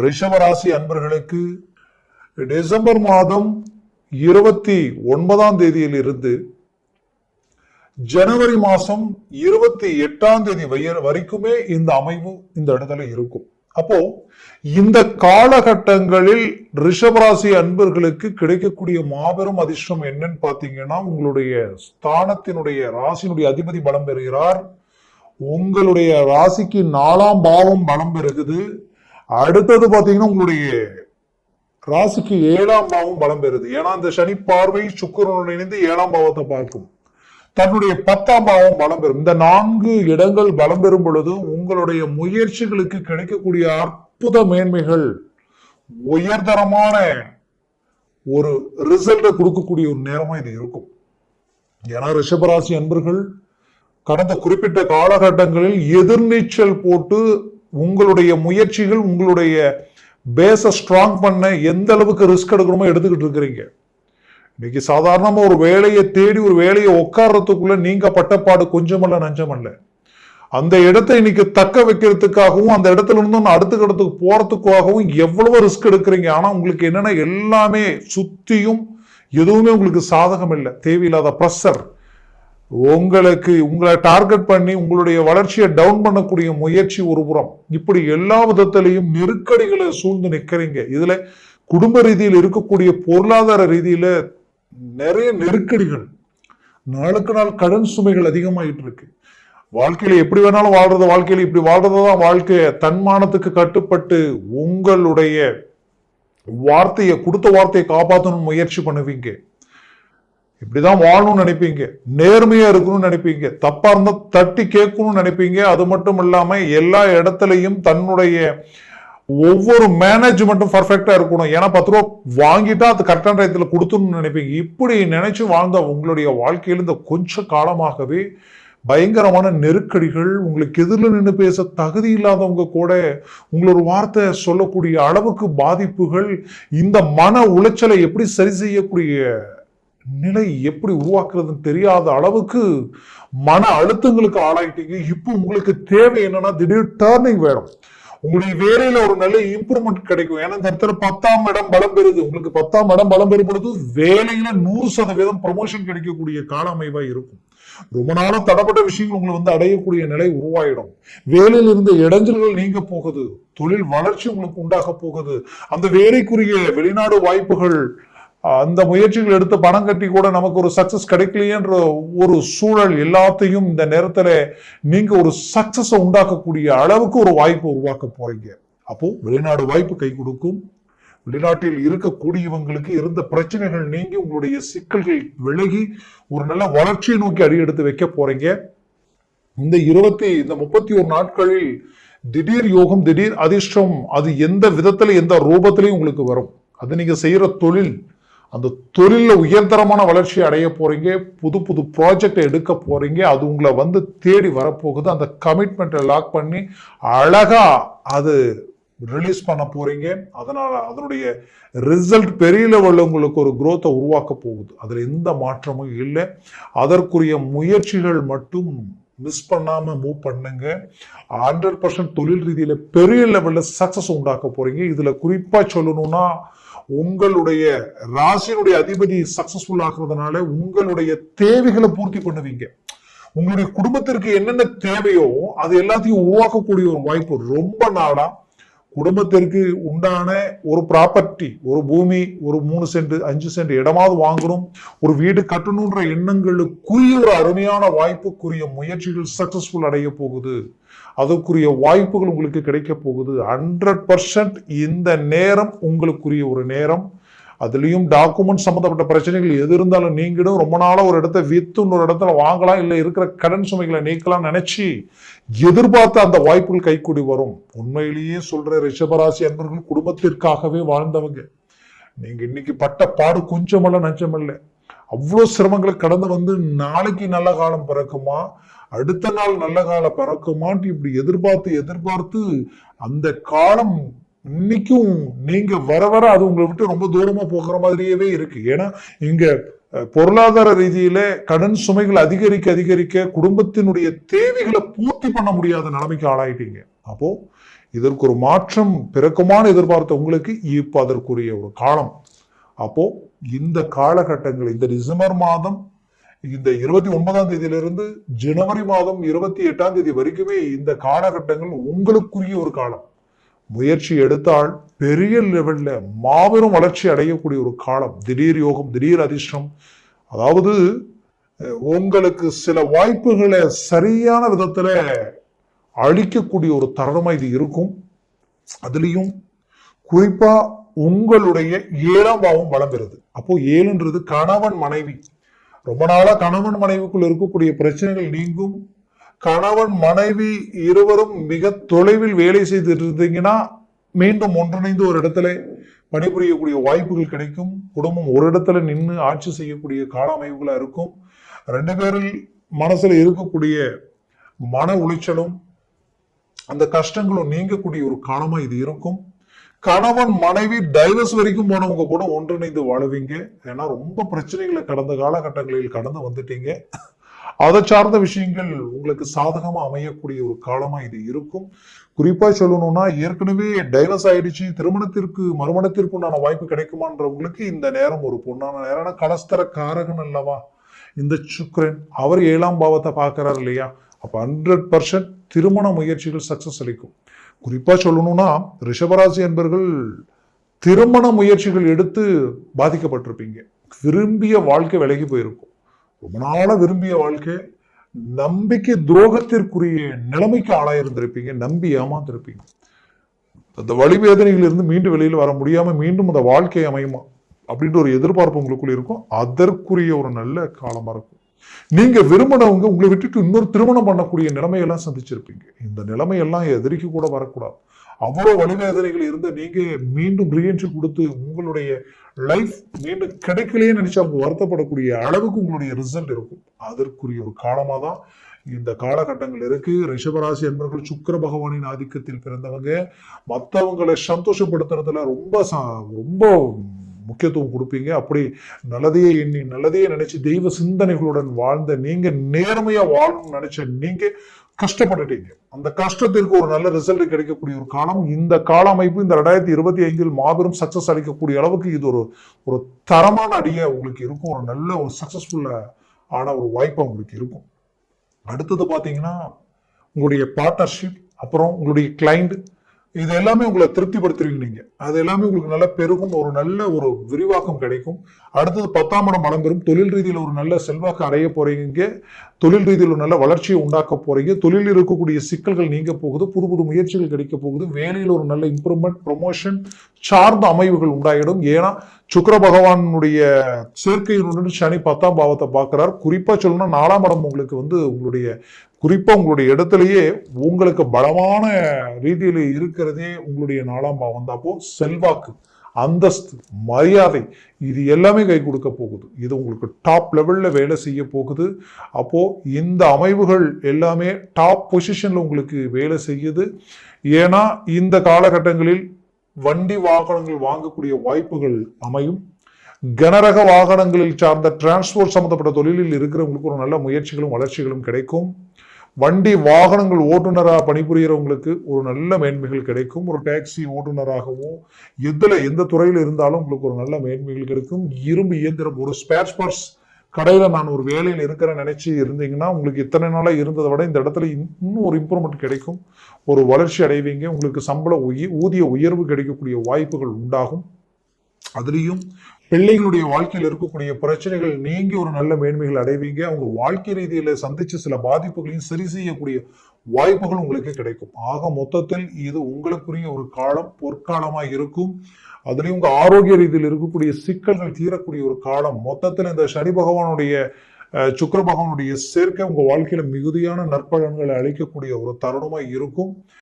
ரிஷபராசி அன்பர்களுக்கு டிசம்பர் மாதம் இருபத்தி ஒன்பதாம் தேதியில் இருந்து ஜனவரி மாசம் இருபத்தி எட்டாம் தேதி வரைக்குமே இந்த அமைவு இந்த இடத்துல இருக்கும். அப்போ இந்த காலகட்டங்களில் ரிஷபராசி அன்பர்களுக்கு கிடைக்கக்கூடிய மாபெரும் அதிர்ஷ்டம் என்னன்னு பாத்தீங்கன்னா உங்களுடைய ஸ்தானத்தினுடைய ராசியினுடைய அதிபதி பலம் பெறுகிறார். உங்களுடைய ராசிக்கு நாலாம் பாவம் பலம் பெறுகுது. அடுத்தது பாத்தீங்கன்னா உங்களுடைய ராசிக்கு ஏழாம் பாவம் பலம் பெறுது. ஏன்னா அந்த சனி பார்வை சுக்கரனுடன் இணைந்து ஏழாம் பாவத்தை பார்க்கும். தன்னுடைய பத்தாம் பாவம் பலம் பெறும். இந்த நான்கு இடங்கள் பலம் பெறும் பொழுது உங்களுடைய முயற்சிகளுக்கு கிடைக்கக்கூடிய அற்புத மேன்மைகள் உயர்தரமான ஒரு ரிசல்ட்டை கொடுக்கக்கூடிய ஒரு நேரமா இது இருக்கும். ஏன்னா ரிஷபராசி அன்பர்கள் கடந்த குறிப்பிட்ட காலகட்டங்களில் எதிர்நீச்சல் போட்டு உங்களுடைய முயற்சிகள் உங்களுடைய பேஸை ஸ்ட்ராங் பண்ண எந்த அளவுக்கு ரிஸ்க் எடுக்கணுமோ எடுத்துக்கிட்டு இருக்கிறீங்க. இன்னைக்கு சாதாரணமாக ஒரு வேலையை தேடி ஒரு வேலையை உட்கார்றதுக்குள்ள நீங்க பட்டப்பாடு கொஞ்சமல்ல நஞ்சமல்ல. அந்த இடத்தை இன்னைக்கு தக்க வைக்கிறதுக்காகவும் அந்த இடத்துல இருந்து ஒன்று அடுத்த இடத்துக்கு போறதுக்காகவும் எவ்வளவு ரிஸ்க் எடுக்கிறீங்க. ஆனால் உங்களுக்கு என்னென்ன எல்லாமே சுத்தியும் எதுவுமே உங்களுக்கு சாதகம் இல்லை தேவையில்லாத ப்ரெஷர் உங்களுக்கு உங்களை டார்கெட் பண்ணி உங்களுடைய வளர்ச்சியை டவுன் பண்ணக்கூடிய முயற்சி ஒரு புறம். இப்படி எல்லா விதத்திலையும் நெருக்கடிகளை சூழ்ந்து நிற்கிறீங்க இதுல குடும்ப ரீதியில் இருக்கக்கூடிய பொருளாதார ரீதியில நிறைய நெருக்கடிகள். நாளுக்கு நாள் கடன் சுமைகள் அதிகமாயிட்டு இருக்கு. வாழ்க்கையில எப்படி வேணாலும் வாழ்றது வாழ்க்கையில இப்படி வாழ்றதுதான் வாழ்க்கைய தன்மானத்துக்கு கட்டுப்பட்டு உங்களுடைய வார்த்தையை கொடுத்த வார்த்தையை காப்பாற்றணும் முயற்சி பண்ணுவீங்க. இப்படிதான் வாழணும்னு நினைப்பீங்க. நேர்மையா இருக்கணும்னு நினைப்பீங்க. தப்பா இருந்தா தட்டி கேட்கணும்னு நினைப்பீங்க. அது மட்டும் இல்லாம எல்லா இடத்துலையும் தன்னுடைய ஒவ்வொரு மேனேஜ்மெண்ட்டும் பர்ஃபெக்டா இருக்கணும். ஏன்னா பத்து ரூபா வாங்கிட்டா அது கரெக்டான டயத்தில் கொடுத்துன்னு நினைப்பீங்க. இப்படி நினைச்சு வாழ்ந்த உங்களுடைய வாழ்க்கையில் இந்த கொஞ்ச காலமாகவே பயங்கரமான நெருக்கடிகள் உங்களுக்கு எதிரில் நின்று பேச தகுதி இல்லாதவங்க கூட உங்களோட வார்த்தை சொல்லக்கூடிய அளவுக்கு பாதிப்புகள் இந்த மன உளைச்சலை எப்படி சரி செய்யக்கூடிய நிலை எப்படி உருவாக்குறதுன்னு தெரியாத அளவுக்கு மன அழுத்தங்களுக்கு ஆளாயிட்டீங்க. இப்போ உங்களுக்கு தேவை என்னன்னா திடீர் டேர்னிங் வேணும். உங்களுடைய வேலையில ஒரு நல்ல இம்ப்ரூவ்மெண்ட் கிடைக்கும். ஏன்னா இந்த இடத்துல பத்தாம் இடம் பலம் பெறுது. உங்களுக்கு பத்தாம் இடம் பலம் பெறும் பொழுது வேலையில நூறு சதவீதம் ப்ரமோஷன் கிடைக்கக்கூடிய கால அமைவா இருக்கும். ரொம்ப நாளும் தடப்பட்ட விஷயங்கள் உங்களை வந்து அடையக்கூடிய நிலை உருவாயிடும். வேலையில் இருந்த இடைஞ்சல்கள் நீங்க போகுது. தொழில் வளர்ச்சி உங்களுக்கு உண்டாக போகுது. அந்த வேலைக்குரிய வெளிநாடு வாய்ப்புகள் அந்த முயற்சிகள் எடுத்து பணம் கட்டி கூட நமக்கு ஒரு சக்சஸ் கிடைக்கலையேன்ற ஒரு சூழல் எல்லாத்தையும் இந்த நேரத்தில் நீங்கள் ஒரு சக்சஸை உண்டாக்கக்கூடிய அளவுக்கு ஒரு வாய்ப்பு உருவாக்க போறீங்க. அப்போ வெளிநாடு வாய்ப்பு கை கொடுக்கும். வெளிநாட்டில் இருக்கக்கூடியவங்களுக்கு இருந்த பிரச்சனைகள் நீங்கி உங்களுடைய சிக்கல்கள் விலகி ஒரு நல்ல வளர்ச்சியை நோக்கி அடியெடுத்து வைக்க போறீங்க. இந்த இருபத்தி இந்த முப்பத்தி ஒரு நாட்களில் திடீர் யோகம் திடீர் அதிர்ஷ்டம் அது எந்த விதத்துல எந்த ரூபத்திலையும் உங்களுக்கு வரும். அது நீங்க செய்யற தொழில் அந்த தொழிலில் உயர்தரமான வளர்ச்சி அடைய போகிறீங்க புது புது ப்ராஜெக்டை எடுக்க போகிறீங்க அது உங்களை வந்து தேடி வரப்போகுது. அந்த கமிட்மெண்ட்டை லாக் பண்ணி அழகாக அது ரிலீஸ் பண்ண போகிறீங்க அதனால் அதனுடைய ரிசல்ட் பெரிய லெவலில் உங்களுக்கு ஒரு குரோத்தை உருவாக்க போகுது. அதில் எந்த மாற்றமும் இல்லை. அதற்குரிய முயற்சிகள் மட்டும் மிஸ் பண்ணாமல் மூவ் பண்ணுங்க. ஹண்ட்ரட் பர்சன்ட் தொழில் ரீதியில் பெரிய லெவலில் சக்ஸஸ் உண்டாக்க போகிறீங்க இதில் குறிப்பாக சொல்லணும்னா உங்களுடைய ராசியினுடைய அதிபதி சக்சஸ்ஃபுல் ஆகுறதுனால உங்களுடைய தேவைகளை பூர்த்தி பண்ணுவீங்க. உங்களுடைய குடும்பத்திற்கு என்னென்ன தேவையோ அது எல்லாத்தையும் உருவாக்கக்கூடிய ஒரு வாய்ப்பு ரொம்ப நாளா குடும்பத்திற்கு உண்டான ஒரு ப்ராப்பர்ட்டி ஒரு பூமி ஒரு மூணு சென்ட் அஞ்சு சென்ட் இடமாவது வாங்கணும் ஒரு வீடு கட்டணுன்ற எண்ணங்களுக்குரிய ஒரு அருமையான வாய்ப்புக்குரிய முயற்சிகள் சக்சஸ்ஃபுல் அடைய போகுது. அதற்குரிய வாய்ப்புகள் உங்களுக்கு கிடைக்க போகுது. ஹண்ட்ரட் பர்சன்ட் இந்த நேரம் உங்களுக்குரிய ஒரு நேரம். அதுலேயும் டாக்குமெண்ட் சம்மந்தப்பட்ட பிரச்சனைகள் எது இருந்தாலும் நீங்களும் ரொம்ப நாளாக ஒரு இடத்த வித்து இன்னொரு இடத்துல வாங்கலாம் இல்லை இருக்கிற கடன் சுமைகளை நீக்கலாம் நினச்சி எதிர்பார்த்த அந்த வாய்ப்புகள் கைக்கூடி வரும். உண்மையிலேயே சொல்கிற ரிஷபராசி அன்பர்கள் குடும்பத்திற்காகவே வாழ்ந்தவங்க. நீங்கள் இன்னைக்கு பட்ட பாடு கொஞ்சமல்ல நஞ்சமல்ல. அவ்வளோ சிரமங்களை கடந்து வந்து நாளைக்கு நல்ல காலம் பிறக்குமா? அடுத்த நாள் நல்ல காலம் பிறக்குமான்ட்டு இப்படி எதிர்பார்த்து எதிர்பார்த்து அந்த காலம் இன்னைக்கும் நீங்க வர வர அது உங்களை விட்டு ரொம்ப தூரமா போகிற மாதிரியவே இருக்கு. ஏன்னா இங்க பொருளாதார ரீதியில கடன் சுமைகள் அதிகரிக்க அதிகரிக்க குடும்பத்தினுடைய தேவைகளை பூர்த்தி பண்ண முடியாத நிலைமைக்கு ஆளாயிட்டீங்க. அப்போ இதற்கு ஒரு மாற்றம் பிறக்குமான எதிர்பார்த்த உங்களுக்கு இப்ப அதற்குரிய ஒரு காலம். அப்போ இந்த காலகட்டங்கள் இந்த டிசம்பர் மாதம் இந்த இருபத்தி ஒன்பதாம் தேதியிலிருந்து ஜனவரி மாதம் இருபத்தி எட்டாம் தேதி வரைக்குமே இந்த காலகட்டங்கள் உங்களுக்குரிய ஒரு காலம். முயற்சி எடுத்தால் பெரிய லெவலில் மாபெரும் வளர்ச்சி அடையக்கூடிய ஒரு காலம். திடீர் யோகம் திடீர் அதிர்ஷ்டம். அதாவது உங்களுக்கு சில வாய்ப்புகளை சரியான விதத்தில் அழிக்கக்கூடிய ஒரு தருணமாக இது இருக்கும். அதுலேயும் குறிப்பாக உங்களுடைய ஏழாம் பாவம் வளம் பெறுது அப்போ ஏழுன்றது கணவன் மனைவி. ரொம்ப நாளாக கணவன் மனைவிக்குள் இருக்கக்கூடிய பிரச்சனைகள் நீங்கும். கணவன் மனைவி இருவரும் மிக தொலைவில் வேலை செய்துட்டு இருந்தீங்கன்னா மீண்டும் ஒன்றிணைந்து ஒரு இடத்துல பணிபுரியக்கூடிய வாய்ப்புகள் கிடைக்கும். குடும்பம் ஒரு இடத்துல நின்று ஆட்சி செய்யக்கூடிய கால அமைப்புகளாக இருக்கும். ரெண்டு பேரில் மனசில் இருக்கக்கூடிய மன உளைச்சலும் அந்த கஷ்டங்களும் நீங்கக்கூடிய ஒரு காலமாக இது இருக்கும். கணவன் மனைவி டைவர்ஸ் வரைக்கும் போனவங்க கூட ஒன்றிணைந்து வாழுவீங்க. ஏன்னா ரொம்ப பிரச்சனைகளை கடந்த காலகட்டங்களில் கடந்து வந்துட்டீங்க. அதை சார்ந்த விஷயங்கள் உங்களுக்கு சாதகமா அமையக்கூடிய ஒரு காலமா இது இருக்கும். குறிப்பா சொல்லணும்னா ஏற்கனவே டைவர்ஸ் ஆயிடுச்சு திருமணத்திற்கு மறுமணத்திற்கு உண்டான வாய்ப்பு கிடைக்குமான்றவங்களுக்கு இந்த நேரம் ஒரு பொண்ணான நேரம். கலஸ்தர காரகன் அல்லவா? இந்த சுக்ரன் அவர் ஏழாம் பாவத்தை பார்க்கறாரு இல்லையா? அப்ப ஹண்ட்ரட் பர்சன்ட் திருமண முயற்சிகள் சக்சஸ் அளிக்கும். குறிப்பா சொல்லணும்னா ரிஷபராசி என்பர்கள் திருமண முயற்சிகள் எடுத்து பாதிக்கப்பட்டிருப்பீங்க. விரும்பிய வாழ்க்கை விலகி போயிருக்கும். ரொம்ப நாளா விரும்பிய வாழ்க்கை. நம்பிக்கை துரோகத்திற்குரிய நிலைமைக்கு ஆளாயிருந்திருப்பீங்க. நம்பி ஏமாந்திருப்பீங்க. அந்த வழிவேதனைகள் இருந்து மீண்டும் வெளியில் வர முடியாம மீண்டும் அந்த வாழ்க்கை அமையுமா? அப்படின்ற ஒரு எதிர்பார்ப்பு உங்களுக்குள்ள இருக்கும். அதற்குரிய ஒரு நல்ல காலமா இருக்கும். நீங்க விரும்பினவங்க உங்களை விட்டுட்டு இன்னொரு திருமணம் பண்ணக்கூடிய நிலைமையெல்லாம் சந்திச்சிருப்பீங்க. இந்த நிலைமையெல்லாம் எதிரிக்கு கூட வரக்கூடாது. அவ்வளோ வழிவேதனைகள் இருந்து நீங்க மீண்டும் ரீஎன்ட்ரி கொடுத்து உங்களுடைய லைஃப் மீண்டும் கிடைக்கலையே நினைச்சு அவங்க வருத்தப்படக்கூடிய அளவுக்கு உங்களுடைய ரிசல்ட் இருக்கும். அதற்குரிய ஒரு காலமாக தான் இந்த காலகட்டங்கள் இருக்கு. ரிஷபராசி என்பவர்கள் சுக்கர பகவானின் ஆதிக்கத்தில் பிறந்தவங்க. மற்றவங்களை சந்தோஷப்படுத்துறதுல ரொம்ப ரொம்ப முக்கியத்துவம் கொடுப்பீங்க. அப்படி நல்லதையே எண்ணி நல்லதையே நினைச்சு தெய்வ சிந்தனைகளுடன் வாழ்ந்த நீங்க நேர்மையா வாழணும்னு நினைச்ச நீங்க கஷ்டப்பட்டுட்டீங்க. அந்த கஷ்டத்திற்கு ஒரு நல்ல ரிசல்ட் கிடைக்கக்கூடிய ஒரு காலம். இந்த கால அமைப்பு இந்த ரெண்டாயிரத்தி இருபத்தி ஐந்தில் மாபெரும் சக்சஸ் அளிக்கக்கூடிய அளவுக்கு இது ஒரு ஒரு தரமான அடியை உங்களுக்கு இருக்கும். ஒரு நல்ல ஒரு சக்சஸ்ஃபுல்ல ஆன ஒரு வாய்ப்பு உங்களுக்கு இருக்கும். அடுத்தது பார்த்தீங்கன்னா உங்களுடைய பார்ட்னர்ஷிப் அப்புறம் உங்களுடைய கிளைண்ட் இது எல்லாமே உங்களை திருப்திப்படுத்துவீங்க நீங்க. அது எல்லாமே உங்களுக்கு நல்ல பெருகும் ஒரு நல்ல ஒரு விரிவாக்கம் கிடைக்கும். அடுத்தது பத்தாம் இடம் மலம் பெறும். தொழில் ரீதியில் ஒரு நல்ல செல்வாக்கு அடைய போறீங்க. தொழில் ரீதியில் ஒரு நல்ல வளர்ச்சியை உண்டாக்க போறீங்க. தொழிலில் இருக்கக்கூடிய சிக்கல்கள் நீங்க போகுது. புது புது முயற்சிகள் கிடைக்க போகுது. வேலையில் ஒரு நல்ல இம்ப்ரூவ்மெண்ட் ப்ரொமோஷன் சார்ந்த அமைவுகள் உண்டாயிடும். ஏன்னா சுக்கர பகவானுடைய சேர்க்கையினுடன் சனி பத்தாம் பாவத்தை பார்க்கிறார். குறிப்பாக சொல்லணும்னா நாலாம் இடம் உங்களுக்கு வந்து உங்களுடைய குறிப்பாக உங்களுடைய இடத்துலயே உங்களுக்கு பலமான ரீதியில் இருக்கிறதே உங்களுடைய நாலாம் பாவம் தான். அப்போ செல்வாக்கு அந்தஸ்து மரியாதை இது எல்லாமே கை கொடுக்க போகுது. இது உங்களுக்கு டாப் லெவலில் வேலை செய்ய போகுது. அப்போது இந்த அமைவுகள் எல்லாமே டாப் பொசிஷனில் உங்களுக்கு வேலை செய்யுது. ஏன்னா இந்த காலகட்டங்களில் வண்டி வாகனங்கள் வாங்கக்கூடிய வாய்ப்புகள் அமையும். கனரக வாகனங்களில் சார்ந்த டிரான்ஸ்போர்ட் சம்பந்தப்பட்ட தொழிலில் இருக்கிறவங்களுக்கு ஒரு நல்ல முயற்சிகளும் வளர்ச்சிகளும் கிடைக்கும். வண்டி வாகனங்கள் ஓட்டுநராக பணிபுரியறவங்களுக்கு ஒரு நல்ல மேன்மைகள் கிடைக்கும். ஒரு டாக்ஸி ஓட்டுநராகவோ எதில் எந்த துறையில் இருந்தாலும் உங்களுக்கு ஒரு நல்ல மேன்மைகள் கிடைக்கும். இரும்பு இயந்திரம் ஒரு ஸ்பேர் பார்ட்ஸ் கடையில் நான் ஒரு வேலையில் இருக்கிற நினச்சி இருந்தீங்கன்னா உங்களுக்கு இத்தனை நாளாக இருந்ததை விட இந்த இடத்துல இன்னும் ஒரு இம்ப்ரூவ்மெண்ட் கிடைக்கும். ஒரு வளர்ச்சி அடைவீங்க. உங்களுக்கு சம்பள உய ஊதிய உயர்வு கிடைக்கக்கூடிய வாய்ப்புகள் உண்டாகும். அதுலேயும் பிள்ளைகளுடைய வாழ்க்கையில் இருக்கக்கூடிய பிரச்சனைகள் நீங்கி ஒரு நல்ல மேன்மைகள் அடைவீங்க. அவங்க வாழ்க்கை ரீதியில சந்திச்ச சில பாதிப்புகளையும் சரி செய்யக்கூடிய வாய்ப்புகள் உங்களுக்கு கிடைக்கும். ஆக மொத்தத்தில் இது உங்களுக்குரிய ஒரு காலம் பொற்காலமா இருக்கும். அதுலயும் உங்க ஆரோக்கிய ரீதியில் இருக்கக்கூடிய சிக்கல்கள் தீரக்கூடிய ஒரு காலம். மொத்தத்தில் இந்த சனி பகவானுடைய அஹ், பகவானுடைய சேர்க்கை உங்க வாழ்க்கையில மிகுதியான நற்பலன்களை அளிக்கக்கூடிய ஒரு தருணமா இருக்கும்.